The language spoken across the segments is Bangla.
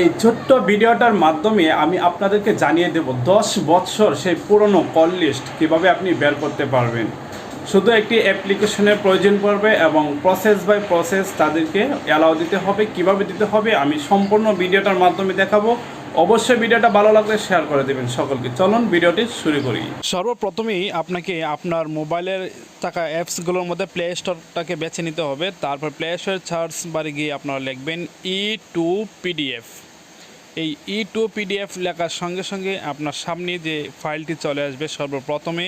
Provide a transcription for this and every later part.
এই ছোট্ট ভিডিওটার মাধ্যমে আমি আপনাদেরকে জানিয়ে দেব দশ বছর সেই পুরনো কল লিস্ট কীভাবে আপনি বের করতে পারবেন। শুধু একটি অ্যাপ্লিকেশনের প্রয়োজন পড়বে এবং প্রসেস বাই প্রসেস তাদেরকে অ্যালাউ দিতে হবে, কীভাবে দিতে হবে আমি সম্পূর্ণ ভিডিওটার মাধ্যমে দেখাবো। অবশ্যই ভিডিওটা ভালো লাগলে শেয়ার করে দেবেন সকলকে। চলুন ভিডিওটি শুরু করি। সর্বপ্রথমেই আপনাকে আপনার মোবাইলের থাকা অ্যাপসগুলোর মধ্যে প্লে স্টোরটাকে বেছে নিতে হবে। তারপর প্লে স্টোর সার্চ বারে গিয়ে আপনারা লিখবেন ই টু পিডিএফ এই ই টু পিডিএফ লেখার সঙ্গে সঙ্গে আপনার সামনে যে ফাইলটি চলে আসবে সর্বপ্রথমে,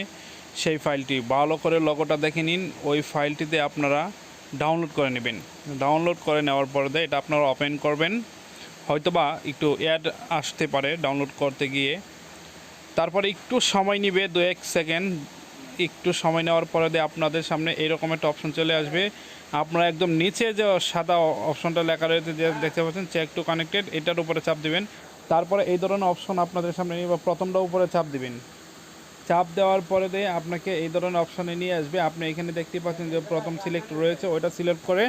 সেই ফাইলটি ভালো করে লগোটা দেখে নিন। ওই ফাইলটিতে আপনারা ডাউনলোড করে নেবেন। ডাউনলোড করে নেওয়ার পরে এটা আপনারা ওপেন করবেন। হয়তোবা একটু অ্যাড আসতে পারে ডাউনলোড করতে গিয়ে। তারপরে একটু সময় নিবে, দু এক সেকেন্ড একটু সময় নেওয়ার পরে দিয়ে আপনাদের সামনে এইরকম একটা অপশন চলে আসবে। আপনারা একদম নিচে যে সাদা অপশনটা লেখা রয়েছে, যে দেখতে পাচ্ছেন চেক টু কানেক্টেড এটার উপরে চাপ দিবেন। তারপরে এই ধরনের অপশন আপনাদের সামনে নিয়ে প্রথমটা উপরে চাপ দিবেন। চাপ দেওয়ার পরে দিয়ে আপনাকে এই ধরনের অপশানে নিয়ে আসবে। আপনি এখানে দেখতে পাচ্ছেন যে প্রথম সিলেক্ট রয়েছে, ওইটা সিলেক্ট করে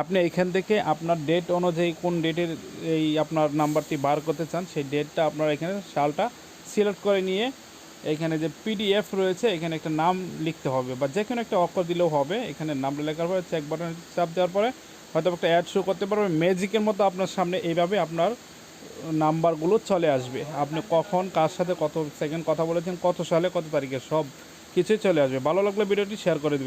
আপনি এখান থেকে আপনার ডেট অনুযায়ী কোন ডেটের এই আপনার নাম্বারটি বার করতে চান, সেই ডেটটা আপনার এখানে সালটা সিলেক্ট করে নিয়ে এখানে যে পিডিএফ রয়েছে, এখানে একটা নাম লিখতে হবে বা যে কোনো একটা অক্ষর দিলেও হবে। এখানে নামটা লেখার পরে চেক বাটন চাপ দেওয়ার পরে হয়তো একটা অ্যাড শো করতে পারবে। ম্যাজিকের মতো আপনার সামনে এইভাবে আপনার নাম্বারগুলো চলে আসবে। আপনি কখন, কার সাথে কত সেকেন্ড কথা বলেছেন, কত সালে, কত তারিখে, সব কিছুই চলে আসবে। ভালো লাগলে ভিডিওটি শেয়ার করে দেবে